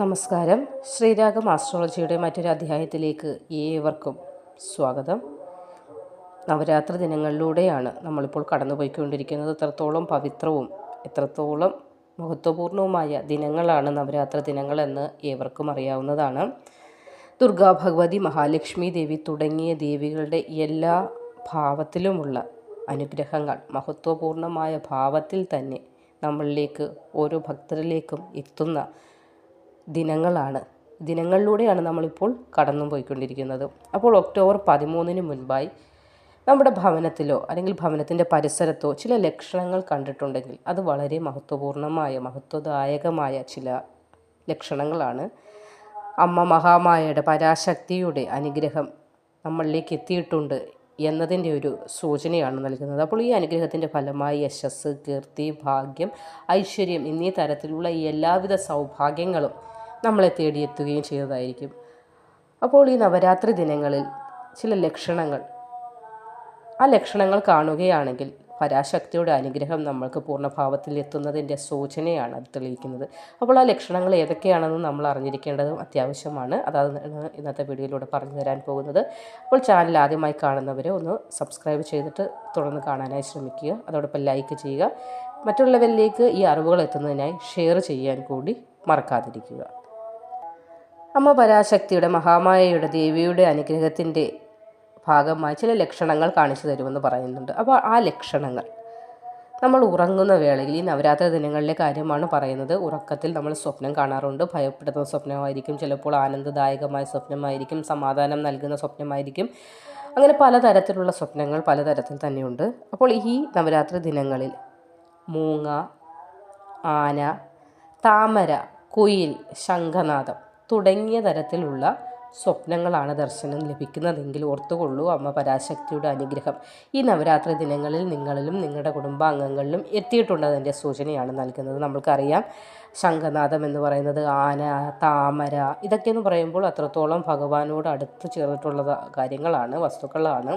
നമസ്കാരം. ശ്രീരാഗം ആസ്ട്രോളജിയുടെ മറ്റൊരു അധ്യായത്തിലേക്ക് ഏവർക്കും സ്വാഗതം. നവരാത്രി ദിനങ്ങളിലൂടെയാണ് നമ്മളിപ്പോൾ കടന്നുപോയിക്കൊണ്ടിരിക്കുന്നത്. എത്രത്തോളം പവിത്രവും എത്രത്തോളം മഹത്വപൂർണവുമായ ദിനങ്ങളാണ് നവരാത്രി ദിനങ്ങളെന്ന് ഏവർക്കും അറിയാവുന്നതാണ്. ദുർഗാ ഭഗവതി മഹാലക്ഷ്മി ദേവി തുടങ്ങിയ ദേവികളുടെ എല്ലാ ഭാവത്തിലുമുള്ള അനുഗ്രഹങ്ങൾ മഹത്വപൂർണമായ ഭാവത്തിൽ തന്നെ നമ്മളിലേക്ക് ഓരോ ഭക്തരിലേക്കും എത്തുന്ന ദിനങ്ങളാണ്. ദിനങ്ങളിലൂടെയാണ് നമ്മളിപ്പോൾ കടന്നു പോയിക്കൊണ്ടിരിക്കുന്നത് അപ്പോൾ ഒക്ടോബർ പതിമൂന്നിന് മുൻപായി നമ്മുടെ ഭവനത്തിലോ അല്ലെങ്കിൽ ഭവനത്തിന്റെ പരിസരത്തോ ചില ലക്ഷണങ്ങൾ കണ്ടിട്ടുണ്ടെങ്കിൽ അത് വളരെ മഹത്വപൂർണമായ മഹത്വദായകമായ ചില ലക്ഷണങ്ങളാണ്. അമ്മ മഹാമായയുടെ പരാശക്തിയുടെ അനുഗ്രഹം നമ്മളിലേക്ക് എത്തിയിട്ടുണ്ട് എന്നതിന്റെ ഒരു സൂചനയാണ് നൽകുന്നത്. അപ്പോൾ ഈ അനുഗ്രഹത്തിന്റെ ഫലമായി യശസ് കീർത്തി ഭാഗ്യം ഐശ്വര്യം എന്നീ തരത്തിലുള്ള എല്ലാവിധ സൗഭാഗ്യങ്ങളും നമ്മളെ തേടിയെത്തുകയും ചെയ്തതായിരിക്കും. അപ്പോൾ ഈ നവരാത്രി ദിനങ്ങളിൽ ചില ലക്ഷണങ്ങൾ. ആ ലക്ഷണങ്ങൾ കാണുകയാണെങ്കിൽ പരാശക്തിയുടെ അനുഗ്രഹം നമ്മൾക്ക് പൂർണഭാവത്തിൽ എത്തുന്നതിന്റെ സൂചനയാണ് അത് തെളിയിക്കുന്നത്. അപ്പോൾ ആ ലക്ഷണങ്ങൾ ഏതൊക്കെയാണെന്ന് നമ്മൾ അറിഞ്ഞിരിക്കേണ്ടതും അത്യാവശ്യമാണ്. അതാണ് ഇന്നത്തെ വീഡിയോയിലൂടെ പറഞ്ഞു തരാൻ പോകുന്നത്. അപ്പോൾ ചാനൽ ആദ്യമായി കാണുന്നവരെ ഒന്ന് സബ്സ്ക്രൈബ് ചെയ്തിട്ട് തുടർന്ന് കാണാനായി ശ്രമിക്കുക. അതോടൊപ്പം ലൈക്ക് ചെയ്യുക. മറ്റുള്ളവരിലേക്ക് ഈ അറിവുകൾ എത്തുന്നതിനായി ഷെയർ ചെയ്യാൻ കൂടി മറക്കാതിരിക്കുക. അമ്മ പരാശക്തിയുടെ മഹാമായയുടെ ദേവിയുടെ അനുഗ്രഹത്തിന്റെ ഭാഗമായി ചില ലക്ഷണങ്ങൾ കാണിച്ചു തരുമെന്ന് പറയുന്നുണ്ട്. അപ്പോൾ ആ ലക്ഷണങ്ങൾ നമ്മൾ ഉറങ്ങുന്ന വേളയിൽ ഈ നവരാത്രി ദിനങ്ങളിലെ കാര്യമാണ് പറയുന്നത്. ഉറക്കത്തിൽ നമ്മൾ സ്വപ്നം കാണാറുണ്ട്. ഭയപ്പെടുന്ന സ്വപ്നമായിരിക്കും. ചിലപ്പോൾ ആനന്ദദായകമായ സ്വപ്നമായിരിക്കും. സമാധാനം നൽകുന്ന സ്വപ്നമായിരിക്കും. അങ്ങനെ പലതരത്തിലുള്ള സ്വപ്നങ്ങൾ പലതരത്തിൽ തന്നെയുണ്ട്. അപ്പോൾ ഈ നവരാത്രി ദിനങ്ങളിൽ മൂങ്ങ ആന താമര കുയിൽ ശംഖനാദം തുടങ്ങിയ തരത്തിലുള്ള സ്വപ്നങ്ങളാണ് ദർശനം ലഭിക്കുന്നതെങ്കിൽ ഓർത്തുകൊള്ളൂ അമ്മ പരാശക്തിയുടെ അനുഗ്രഹം. ഈ നവരാത്രി ദിനങ്ങളിൽ നിങ്ങളിലും നിങ്ങളുടെ കുടുംബാംഗങ്ങളിലും എത്തിയിട്ടുണ്ടതിന്റെ സൂചനയാണ് നൽകുന്നത്. നമ്മൾക്കറിയാം ശംഖനാഥം എന്ന് പറയുന്നത് ആന താമര ഇതൊക്കെയെന്ന് പറയുമ്പോൾ അത്രത്തോളം ഭഗവാനോട് അടുത്ത് ചേർന്നിട്ടുള്ള കാര്യങ്ങളാണ് വസ്തുക്കളാണ്.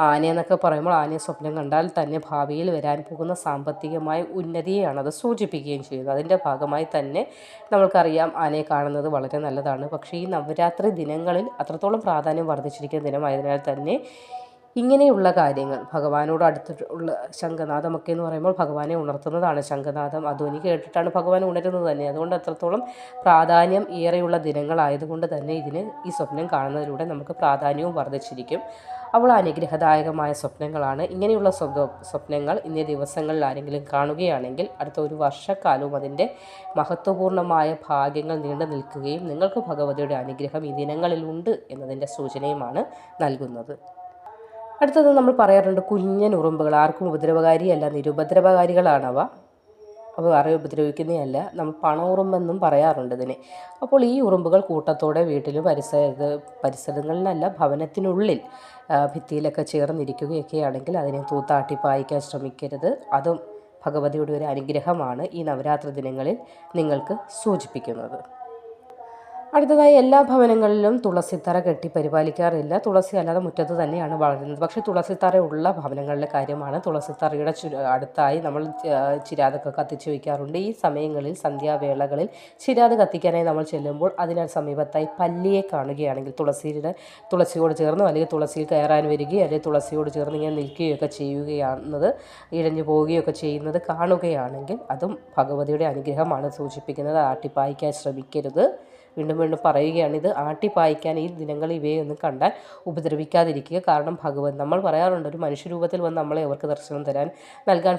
ആനയെന്നൊക്കെ പറയുമ്പോൾ ആനയെ സ്വപ്നം കണ്ടാൽ തന്നെ ഭാവിയിൽ വരാൻ പോകുന്ന സാമ്പത്തികമായ ഉന്നതിയെയാണ് അത് സൂചിപ്പിക്കുകയും ചെയ്യുന്നത്. അതിന്റെ ഭാഗമായി തന്നെ നമ്മൾക്കറിയാം ആനയെ കാണുന്നത് വളരെ നല്ലതാണ്. പക്ഷേ ഈ നവരാത്രി ദിനങ്ങളിൽ അത്രത്തോളം പ്രാധാന്യം വർദ്ധിച്ചിരിക്കുന്ന ദിനമായതിനാൽ തന്നെ ഇങ്ങനെയുള്ള കാര്യങ്ങൾ. ഭഗവാനോട് അടുത്തുള്ള ശംഖനാഥമൊക്കെ എന്ന് പറയുമ്പോൾ ഭഗവാനെ ഉണർത്തുന്നതാണ് ശംഖനാഥം. അധ്വനി കേട്ടിട്ടാണ് ഭഗവാൻ ഉണരുന്നത് തന്നെ. അതുകൊണ്ട് അത്രത്തോളം പ്രാധാന്യം ഏറെയുള്ള ദിനങ്ങളായതുകൊണ്ട് തന്നെ ഇതിന് ഈ സ്വപ്നം കാണുന്നതിലൂടെ നമുക്ക് പ്രാധാന്യവും വർദ്ധിച്ചിരിക്കും. അവൾ അനുഗ്രഹദായകമായ സ്വപ്നങ്ങളാണ്. ഇങ്ങനെയുള്ള സ്വപ്നങ്ങൾ ഇന്നേ ദിവസങ്ങളിൽ ആരെങ്കിലും കാണുകയാണെങ്കിൽ അടുത്ത ഒരു വർഷക്കാലവും അതിന്റെ മഹത്വപൂർണമായ ഭാഗ്യങ്ങൾ നീണ്ടു നിൽക്കുകയും നിങ്ങൾക്ക് ഭഗവതിയുടെ അനുഗ്രഹം ഈ ദിനങ്ങളിലുണ്ട് എന്നതിന്റെ സൂചനയുമാണ് നൽകുന്നത്. അടുത്തത് നമ്മൾ പറയാറുണ്ട് കുഞ്ഞൻ ഉറുമ്പുകൾ. ആർക്കും ഉപദ്രവകാരിയല്ല നിരുപദ്രവകാരികളാണവ. അവ ആരെയും ഉപദ്രവിക്കുന്നതല്ല നമ്മൾ പണവുറുമ്പെന്നും പറയാറുണ്ട് ഇതിനെ. അപ്പോൾ ഈ ഉറുമ്പുകൾ കൂട്ടത്തോടെ വീട്ടിലും പരിസര പരിസരങ്ങളിലല്ല ഭവനത്തിനുള്ളിൽ ഭിത്തിയിലൊക്കെ ചേർന്നിരിക്കുകയൊക്കെ ആണെങ്കിൽ അതിനെ തൂത്താട്ടി പായിക്കാൻ ശ്രമിക്കരുത്. അതും ഭഗവതിയുടെ ഒരു അനുഗ്രഹമാണ് ഈ നവരാത്രി ദിനങ്ങളിൽ നിങ്ങൾക്ക് സൂചിപ്പിക്കുന്നത്. അടുത്തതായി എല്ലാ ഭവനങ്ങളിലും തുളസിത്തറ കെട്ടി പരിപാലിക്കാറില്ല. തുളസി അല്ലാതെ മുറ്റത്ത് തന്നെയാണ് വളരുന്നത്. പക്ഷേ തുളസിത്തറ ഉള്ള ഭവനങ്ങളിലെ കാര്യമാണ്. തുളസിത്തറയുടെ അടുത്തായി നമ്മൾ ചിരാതൊക്കെ കത്തിച്ച് വയ്ക്കാറുണ്ട് ഈ സമയങ്ങളിൽ സന്ധ്യാവേളകളിൽ ചിരാത് കത്തിക്കാനായി നമ്മൾ ചെല്ലുമ്പോൾ അതിനാൽ സമീപത്തായി പല്ലിയെ കാണുകയാണെങ്കിൽ തുളസിയുടെ തുളസിയോട് ചേർന്ന് അല്ലെങ്കിൽ തുളസിയിൽ കയറാൻ വരികയോ അല്ലെങ്കിൽ തുളസിയോട് ചേർന്ന് ഇങ്ങനെ നിൽക്കുകയൊക്കെ ചെയ്യുകയാണെന്നത് ഇഴഞ്ഞു പോവുകയൊക്കെ ചെയ്യുന്നത് കാണുകയാണെങ്കിൽ അതും ഭഗവതിയുടെ അനുഗ്രഹമാണ് സൂചിപ്പിക്കുന്നത്. ആട്ടിപ്പായിക്കാൻ ശ്രമിക്കരുത്. വീണ്ടും വീണ്ടും പറയുകയാണ് ഇത് ആട്ടിപ്പായിക്കാൻ ഈ ദിനങ്ങൾ ഇവയൊന്നും കണ്ടാൽ ഉപദ്രവിക്കാതിരിക്കുക. കാരണം ഭഗവൻ നമ്മൾ പറയാറുണ്ട് ഒരു മനുഷ്യരൂപത്തിൽ വന്ന് നമ്മളെ അവർക്ക് ദർശനം തരാൻ നൽകാൻ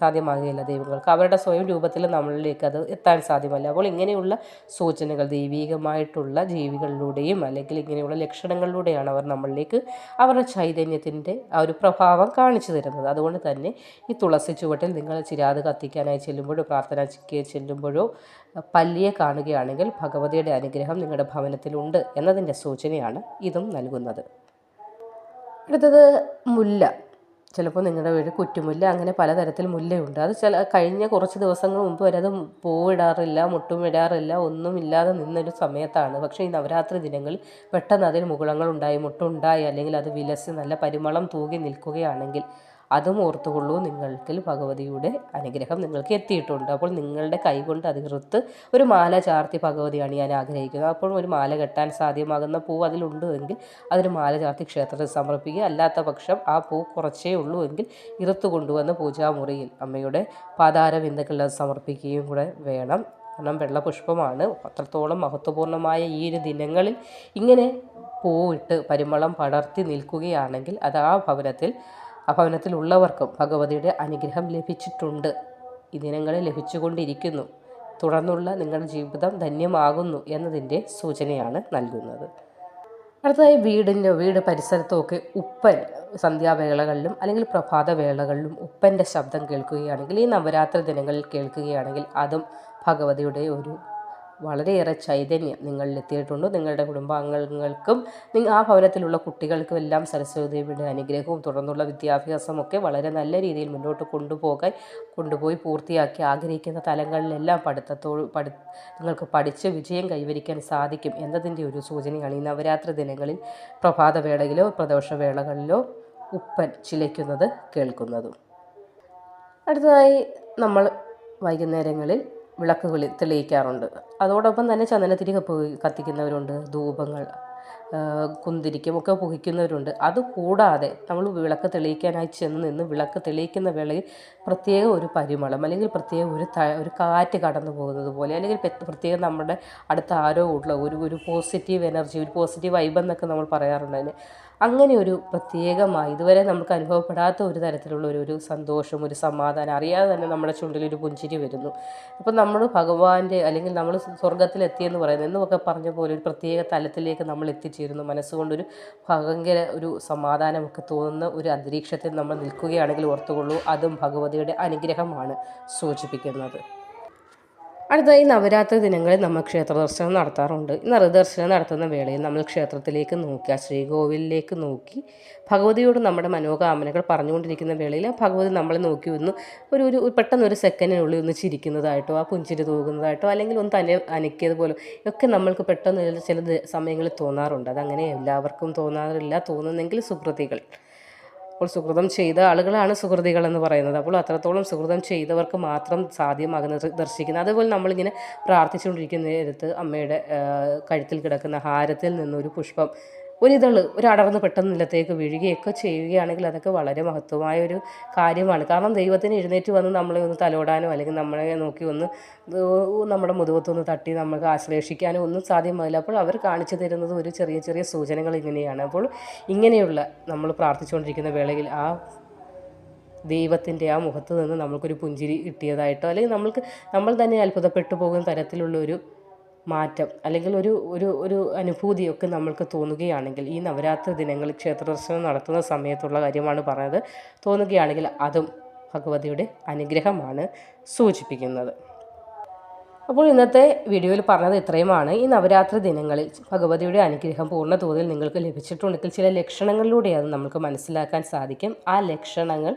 സാധ്യമാകുകയില്ല ദൈവങ്ങൾക്ക്. അവരുടെ സ്വയം രൂപത്തിൽ നമ്മളിലേക്ക് അത് എത്താൻ സാധ്യമല്ല. അപ്പോൾ ഇങ്ങനെയുള്ള സൂചനകൾ ദൈവികമായിട്ടുള്ള ജീവികളിലൂടെയും അല്ലെങ്കിൽ ഇങ്ങനെയുള്ള ലക്ഷണങ്ങളിലൂടെയാണ് അവർ നമ്മളിലേക്ക് അവരുടെ ചൈതന്യത്തിന്റെ ആ ഒരു പ്രഭാവം കാണിച്ചു തരുന്നത്. അതുകൊണ്ട് തന്നെ ഈ തുളസി ചുവട്ടിൽ നിങ്ങൾ ചിരാത് കത്തിക്കാനായി ചെല്ലുമ്പോഴോ പ്രാർത്ഥന ചെല്ലുമ്പോഴോ പല്ലിയെ കാണുകയാണെങ്കിൽ ഭഗവതിയുടെ അനുഗ്രഹം നിങ്ങളുടെ ഭവനത്തിലുണ്ട് എന്നതിന്റെ സൂചനയാണ് ഇതും നൽകുന്നത്. അടുത്തത് മുല്ല. ചിലപ്പോൾ നിങ്ങളുടെ വീട് കുറ്റുമുല്ല അങ്ങനെ പലതരത്തിൽ മുല്ലയുണ്ട്. അത് ചില കഴിഞ്ഞ കുറച്ച് ദിവസങ്ങൾ മുമ്പ് വരെ അത് പൂവിടാറില്ല മുട്ടും ഇടാറില്ല ഒന്നും ഇല്ലാതെ നിന്നൊരു സമയത്താണ്. പക്ഷേ ഈ നവരാത്രി ദിനങ്ങളിൽ പെട്ടെന്ന് അതിൽ മുകുളങ്ങളുണ്ടായി മുട്ടുണ്ടായി അല്ലെങ്കിൽ അത് വിലസി നല്ല പരിമളം തൂകി നിൽക്കുകയാണെങ്കിൽ അതും ഓർത്തുകൊള്ളൂ. നിങ്ങൾക്ക് ഭഗവതിയുടെ അനുഗ്രഹം നിങ്ങൾക്ക് എത്തിയിട്ടുണ്ട്. അപ്പോൾ നിങ്ങളുടെ കൈകൊണ്ട് അതിർത്ത് ഒരു മാല ചാർത്തി ഭഗവതിയാണ് ഞാൻ ആഗ്രഹിക്കുന്നത്. അപ്പോൾ ഒരു മാല കെട്ടാൻ സാധ്യമാകുന്ന പൂ അതിലുണ്ട് എങ്കിൽ അതൊരു മാല ചാർത്തി ക്ഷേത്രത്തിൽ സമർപ്പിക്കുക. അല്ലാത്ത പക്ഷം ആ പൂ കുറച്ചേ ഉള്ളൂ എങ്കിൽ ഇറുത്ത് കൊണ്ടുവന്ന് പൂജാമുറിയിൽ അമ്മയുടെ പാതാരബിന്ദുക്കളിൽ അത് സമർപ്പിക്കുകയും കൂടെ വേണം. കാരണം വെള്ളപുഷ്പമാണ്. അത്രത്തോളം മഹത്വപൂർണമായ ഈ ഒരു ദിനങ്ങളിൽ ഇങ്ങനെ പൂവിട്ട് പരിമളം പടർത്തി നിൽക്കുകയാണെങ്കിൽ അത് ആ ഭവനത്തിൽ ആ ഭവനത്തിലുള്ളവർക്കും ഭഗവതിയുടെ അനുഗ്രഹം ലഭിച്ചിട്ടുണ്ട്. ഈ ദിനങ്ങളെ ലഭിച്ചുകൊണ്ടിരിക്കുന്നു. തുടർന്നുള്ള നിങ്ങളുടെ ജീവിതം ധന്യമാകുന്നു എന്നതിന്റെ സൂചനയാണ് നൽകുന്നത്. അടുത്തതായി വീടിന്റെ വീട് പരിസരത്തുമൊക്കെ ഉപ്പൻ സന്ധ്യാവേളകളിലും അല്ലെങ്കിൽ പ്രഭാത വേളകളിലും ഉപ്പന്റെ ശബ്ദം കേൾക്കുകയാണെങ്കിൽ ഈ നവരാത്രി ദിനങ്ങളിൽ കേൾക്കുകയാണെങ്കിൽ അതും ഭഗവതിയുടെ ഒരു വളരെയേറെ ചൈതന്യം നിങ്ങളിൽ എത്തിയിട്ടുണ്ട്. നിങ്ങളുടെ കുടുംബാംഗങ്ങൾക്കും ആ ഭവനത്തിലുള്ള കുട്ടികൾക്കും എല്ലാം സരസ്വതിയുടെ അനുഗ്രഹവും തുടർന്നുള്ള വിദ്യാഭ്യാസമൊക്കെ വളരെ നല്ല രീതിയിൽ മുന്നോട്ട് കൊണ്ടുപോകാൻ കൊണ്ടുപോയി പൂർത്തിയാക്കി ആഗ്രഹിക്കുന്ന തലങ്ങളിലെല്ലാം പഠിത്തത്തോ പഠി നിങ്ങൾക്ക് പഠിച്ച് വിജയം കൈവരിക്കാൻ സാധിക്കും എന്നതിന്റെ ഒരു സൂചനയാണ് ഈ നവരാത്രി ദിനങ്ങളിൽ പ്രഭാതവേളയിലോ പ്രദോഷവേളകളിലോ ഉപ്പൻ ചിലയ്ക്കുന്നത് കേൾക്കുന്നതും. അടുത്തതായി നമ്മൾ വൈകുന്നേരങ്ങളിൽ വിളക്കുകൾ തെളിയിക്കാറുണ്ട്. അതോടൊപ്പം തന്നെ ചന്ദനത്തിരി കത്തിക്കുന്നവരുണ്ട് ധൂപങ്ങൾ കുന്തിരിക്കുമൊക്കെ പുകയ്ക്കുന്നവരുണ്ട് അതുകൂടാതെ നമ്മൾ വിളക്ക് തെളിയിക്കാനായി ചെന്ന് നിന്ന് വിളക്ക് തെളിയിക്കുന്ന വേളയിൽ പ്രത്യേക ഒരു പരിമളം അല്ലെങ്കിൽ പ്രത്യേക ഒരു ത ഒരു കാറ്റ് കടന്നു പോകുന്നത് പോലെ അല്ലെങ്കിൽ പ്രത്യേകം നമ്മുടെ അടുത്ത ആരോ ഉള്ള ഒരു ഒരു പോസിറ്റീവ് എനർജി ഒരു പോസിറ്റീവ് വൈബ് എന്നൊക്കെ നമ്മൾ പറയാറുണ്ട് അതിന്. അങ്ങനെ ഒരു പ്രത്യേകമായി ഇതുവരെ നമുക്ക് അനുഭവപ്പെടാത്ത ഒരു തരത്തിലുള്ള ഒരു സന്തോഷം ഒരു സമാധാനം അറിയാതെ തന്നെ നമ്മുടെ ചുണ്ടിൽ ഒരു പുഞ്ചിരി വരുന്നു. ഇപ്പം നമ്മൾ ഭഗവാന്റെ അല്ലെങ്കിൽ നമ്മൾ സ്വർഗത്തിലെത്തിയെന്ന് പറയുന്നത് എന്നൊക്കെ പറഞ്ഞ പോലെ ഒരു പ്രത്യേക തലത്തിലേക്ക് നമ്മൾ എത്തിച്ചേരുന്നു. മനസ്സുകൊണ്ടൊരു ഭയങ്കര ഒരു സമാധാനമൊക്കെ തോന്നുന്ന ഒരു അന്തരീക്ഷത്തിൽ നമ്മൾ നിൽക്കുകയാണെങ്കിൽ ഓർത്തുകൊള്ളൂ. അതും ഭഗവതിയുടെ അനുഗ്രഹമാണ് സൂചിപ്പിക്കുന്നത്. അടുത്തതായി നവരാത്രി ദിനങ്ങളിൽ നമ്മൾ ക്ഷേത്ര ദർശനം നടത്താറുണ്ട്. ഈ നറുദർശനം നടത്തുന്ന വേളയിൽ നമ്മൾ ക്ഷേത്രത്തിലേക്ക് നോക്കി ആ ശ്രീകോവിലിലേക്ക് നോക്കി ഭഗവതിയോട് നമ്മുടെ മനോകാമനകൾ പറഞ്ഞുകൊണ്ടിരിക്കുന്ന വേളയിൽ ആ ഭഗവതി നമ്മളെ നോക്കി ഒന്ന് ഒരു ഒരു പെട്ടെന്ന് ഒരു സെക്കൻഡിനുള്ളിൽ ഒന്ന് ചിരിക്കുന്നതായിട്ടോ ആ പുഞ്ചിരി തൂകുന്നതായിട്ടോ അല്ലെങ്കിൽ ഒന്ന് തന്നെ അനക്കിയതുപോലെ ഒക്കെ നമ്മൾക്ക് പെട്ടെന്ന് ചില സമയങ്ങളിൽ തോന്നാറുണ്ട്. അതങ്ങനെ എല്ലാവർക്കും തോന്നാറില്ല. തോന്നുന്നെങ്കിൽ സുഹൃത്തികൾ അപ്പോൾ സുഹൃതം ചെയ്ത ആളുകളാണ് സുഹൃതികൾ എന്ന് പറയുന്നത്. അപ്പോൾ അത്രത്തോളം സുഹൃതം ചെയ്തവർക്ക് മാത്രം സാധ്യമാകുന്ന ദർശിക്കുന്നത്. അതുപോലെ നമ്മളിങ്ങനെ പ്രാർത്ഥിച്ചുകൊണ്ടിരിക്കുന്ന നേരത്ത് അമ്മയുടെ കഴുത്തിൽ കിടക്കുന്ന ഹാരത്തിൽ നിന്നൊരു പുഷ്പം ഒരിതൾ ഒരടർന്ന് പെട്ടെന്ന് നിലത്തേക്ക് വീഴുകയൊക്കെ ചെയ്യുകയാണെങ്കിൽ അതൊക്കെ വളരെ മഹത്വമായ ഒരു കാര്യമാണ്. കാരണം ദൈവത്തിന് എഴുന്നേറ്റ് വന്ന് നമ്മളെ ഒന്ന് തലോടാനോ അല്ലെങ്കിൽ നമ്മളെ നോക്കി ഒന്ന് നമ്മുടെ മുതുകത്തൊന്ന് തട്ടി നമുക്ക് ആശ്ലേഷിക്കാനോ ഒന്നും സാധ്യമാകില്ല അപ്പോൾ അവർ കാണിച്ചു തരുന്നത് ഒരു ചെറിയ ചെറിയ സൂചനകൾ ഇങ്ങനെയാണ്. അപ്പോൾ ഇങ്ങനെയുള്ള നമ്മൾ പ്രാർത്ഥിച്ചുകൊണ്ടിരിക്കുന്ന വേളയിൽ ആ ദൈവത്തിന്റെ ആ മുഖത്ത് നിന്ന് നമ്മൾക്കൊരു പുഞ്ചിരി കിട്ടിയതായിട്ടോ അല്ലെങ്കിൽ നമ്മൾക്ക് നമ്മൾ തന്നെ അത്ഭുതപ്പെട്ടു പോകുന്ന തരത്തിലുള്ള ഒരു മാറ്റം അല്ലെങ്കിൽ ഒരു ഒരു ഒരു അനുഭൂതിയൊക്കെ നമ്മൾക്ക് തോന്നുകയാണെങ്കിൽ ഈ നവരാത്രി ദിനങ്ങളിൽ ക്ഷേത്ര ദർശനം നടത്തുന്ന സമയത്തുള്ള കാര്യമാണ് പറഞ്ഞത് തോന്നുകയാണെങ്കിൽ അതും ഭഗവതിയുടെ അനുഗ്രഹമാണ് സൂചിപ്പിക്കുന്നത്. അപ്പോൾ ഇന്നത്തെ വീഡിയോയിൽ പറഞ്ഞത് ഇത്രയുമാണ്. ഈ നവരാത്രി ദിനങ്ങളിൽ ഭഗവതിയുടെ അനുഗ്രഹം പൂർണ തോതിൽ നിങ്ങൾക്ക് ലഭിച്ചിട്ടുണ്ടെങ്കിൽ ചില ലക്ഷണങ്ങളിലൂടെ അത് നമുക്ക് മനസ്സിലാക്കാൻ സാധിക്കും. ആ ലക്ഷണങ്ങൾ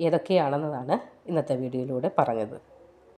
ഏതൊക്കെയാണെന്നതാണ് ഇന്നത്തെ വീഡിയോയിലൂടെ പറഞ്ഞത്.